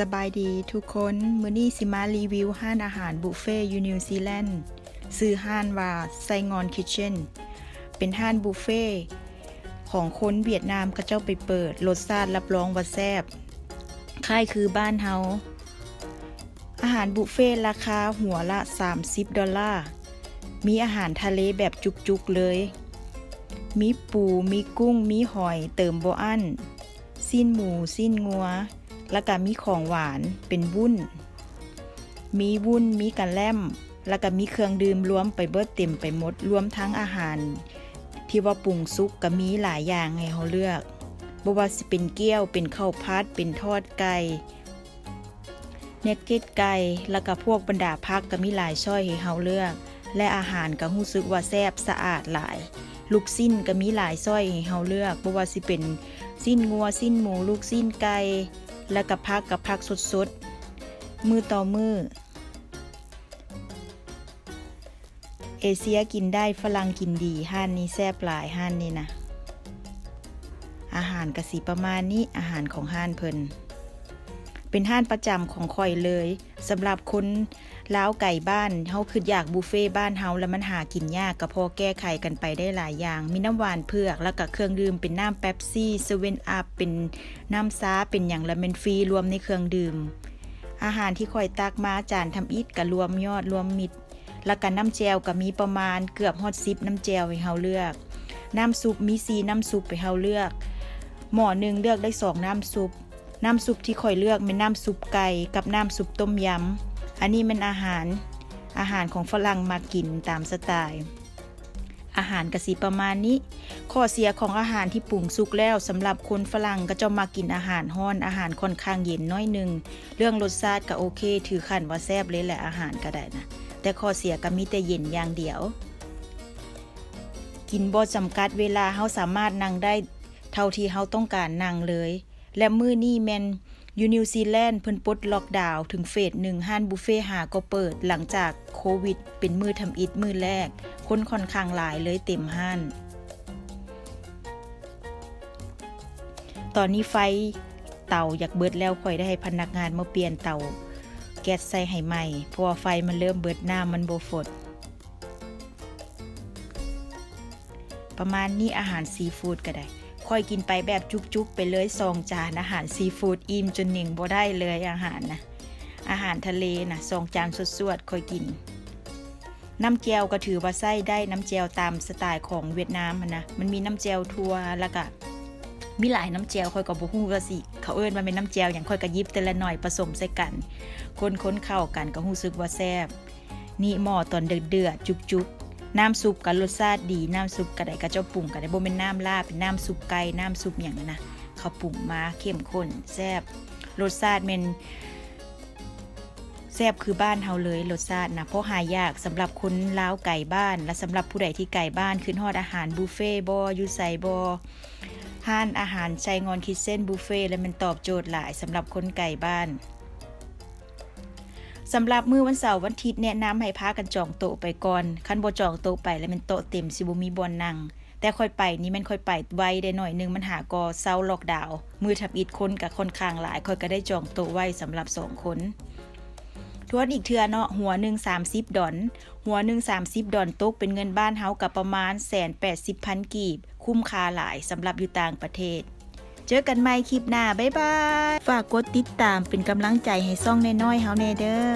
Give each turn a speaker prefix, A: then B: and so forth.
A: สบายดีทุกคนมือนี้สิมารีวิวห้านอาหารบุฟเฟ่อยู่นิวซีแลนด์ซื้อห้านว่าไซงอนคิทเช่น เป็นห้านบุฟเฟ่ของคนเวียดนามก็เจ้าไปเปิดรสชาติรับรองว่าแซ่บค่ายคือบ้านเฮาอาหารบุฟเฟ่ราคาหัวละ 30 ดอลลาร์ มีอาหารทะเลแบบจุกๆเลย มีปู มีกุ้ง มีหอย เติมโบอัน สิ้นหมู สิ้นงัว แล้วก็มีของหวานเป็นวุ้น มีวุ้นมีกะแลมแล้วก็มีเครื่องดื่มรวมไปเบิดเต็มไปหมดรวมทั้งอาหาร ที่ว่าปรุงสุกก็มีหลายอย่างให้เขาเลือกบ่ว่าสิเป็นเกี๊ยวเป็นข้าวพัดเป็นทอดไก่เน็กเก็ตไก่แล้วก็พวกบรรดาพักก็มีหลายช้อยให้เฮาเลือก และอาหารก็รู้สึกว่าแซ่บสะอาดหลาย ลูกสิ้นก็มีหลายช้อยให้เฮาเลือกบ่ว่าสิเป็นสิ้นงัวสิ้นหมูลูกสิ้นไก่ แล้วก็พักกับพักสดๆ มือต่อมือ เอเชียกินได้ฝรั่งกินดีห้านนี้แซ่บหลายห้านนี้นะ อาหารกะสีประมาณนี้อาหารของห้านเพิ่นเป็นห้านประจำของคอยเลยสำหรับคน ล้าวไก่บ้านเฮาคืออยากบุฟเฟ่บ้านเฮาแล้วมันหากินยากก็พอแก้ไขกันไปได้หลายอย่าง มีน้ำหวานเผือกแล้วก็เครื่องดื่มเป็นน้ำเป๊ปซี่เซเว่นอัพเป็นน้ำซาเป็นอย่างละเมนฟรีรวมในเครื่องดื่ม อาหารที่คอยตักมาจานทำอิฐก็รวมยอดรวมมิตรแล้วก็น้ำแจวก็มีประมาณเกือบฮอดซิปน้ำแจวให้เฮาเลือก น้ำซุปมีซีน้ำซุปให้เฮาเลือก หม้อหนึ่งเลือกได้สองน้ำซุป น้ำซุปที่คอยเลือกเป็นน้ำซุปไก่กับน้ำซุปต้มยำ อันนี้เป็นอาหารอาหารของฝรั่งมากินตามสไตล์อาหารกะสิประมาณนี้ ข้อเสียของอาหารที่ปรุงสุกแล้วสำหรับคนฝรั่งก็จะมากินอาหารห้อนอาหารค่อนข้างเย็นน้อยหนึง เรื่องรสชาติก็โอเค ถือขันว่าแซ่บเลยแหละอาหารก็ได้นะ แต่ข้อเสียก็มีแต่เย็นอย่างเดียว กินบ่จำกัดเวลาเฮาสามารถนั่งได้เท่าที่เฮาต้องการนั่งเลย และมื้อนี้แมน อยู่นิวซีแลนด์เพิ่นปลดล็อกดาวน์ถึงเฟสหนึ่งห้านบุฟเฟ่หาก็เปิดหลังจากโควิด เป็นมือทำอิฐมือแรก คนค่อนข้างหลายเลยเต็มห้าน ตอนนี้ไฟเตาอยากเบิดแล้วค่อยได้ให้พนักงานมาเปลี่ยนเตาแก๊สใส่ให้ใหม่เพราะว่าไฟมันเริ่มเบิดหน้ามันโบฟดประมาณนี้อาหารซีฟู้ดก็ได้ ค่อยกินไปแบบจุกๆ ไปเลยซองจานอาหารซีฟู้ดอิ่มจนหนึ่งบ่ได้เลยอาหารนะอาหารทะเลนะซองจานสดๆค่อยกิน น้ำแจวก็ถือว่าไส้ได้น้ำแจวตามสไตล์ของเวียดนามนะมันมีน้ำแจวทัวแล้วก็มีหลายน้ำแจวค่อยก็บ่ฮู้ว่าสิ เขาเอิ้นว่าเป็นน้ำแจวอย่างค่อยก็หยิบแต่ละหน่อยผสมใส่กัน คนๆเข้ากันก็รู้สึกว่าแซ่บนี่หม้อตอนเดือดๆจุกๆ น้ำซุปกับรสชาติดี น้ำซุปกระไดกระเจ้าปรุงกระไดบ่เป็นน้ำลาบเป็นน้ำซุปไก่น้ำซุปอย่างนั้นนะเขาปรุงมาเข้มข้นแซ่บรสชาติเป็นแซ่บคือบ้านเฮาเลยรสชาตินะเพราะหายากสำหรับคนล้าวไก่บ้าน และสำหรับผู้ใดที่ไก่บ้านขึ้นฮอดอาหารบุฟเฟ่บอยูไซบอห้านอาหารใจงอนคิดเส้นบุฟเฟ่และมันตอบโจทย์หลายสำหรับคนไก่บ้าน สำหรับมือวันเสาร์วันอาทิตย์แนะนำให้พากันจองโต๊ะไปก่อนคันบ่จองโต๊ะไปแล้วมันโต๊ะเต็มสิบ่มีบ่อนนั่งแต่ค่อยไปนี่มันค่อยไปไวได้หน่อยหนึงมันหากอเซาล็อกดาวมือทับอิดคนกับคนข้างหลายค่อยก็ได้จองโต๊ะไว้สำหรับสองคนทวนอีกเทือเนาะหัวหนึ่ง30ดอน หัวหนึ่ง30ดอนตกเป็นเงินบ้านเฮากับประมาณแสนแปดสิบพันกีบ คุ้มค่าหลายสำหรับอยู่ต่างประเทศ เจอกันใหม่คลิปหน้าบ๊ายบาย ฝากกดติดตามเป็นกำลังใจให้ซ่องน้อยๆเฮาแน่เด้อ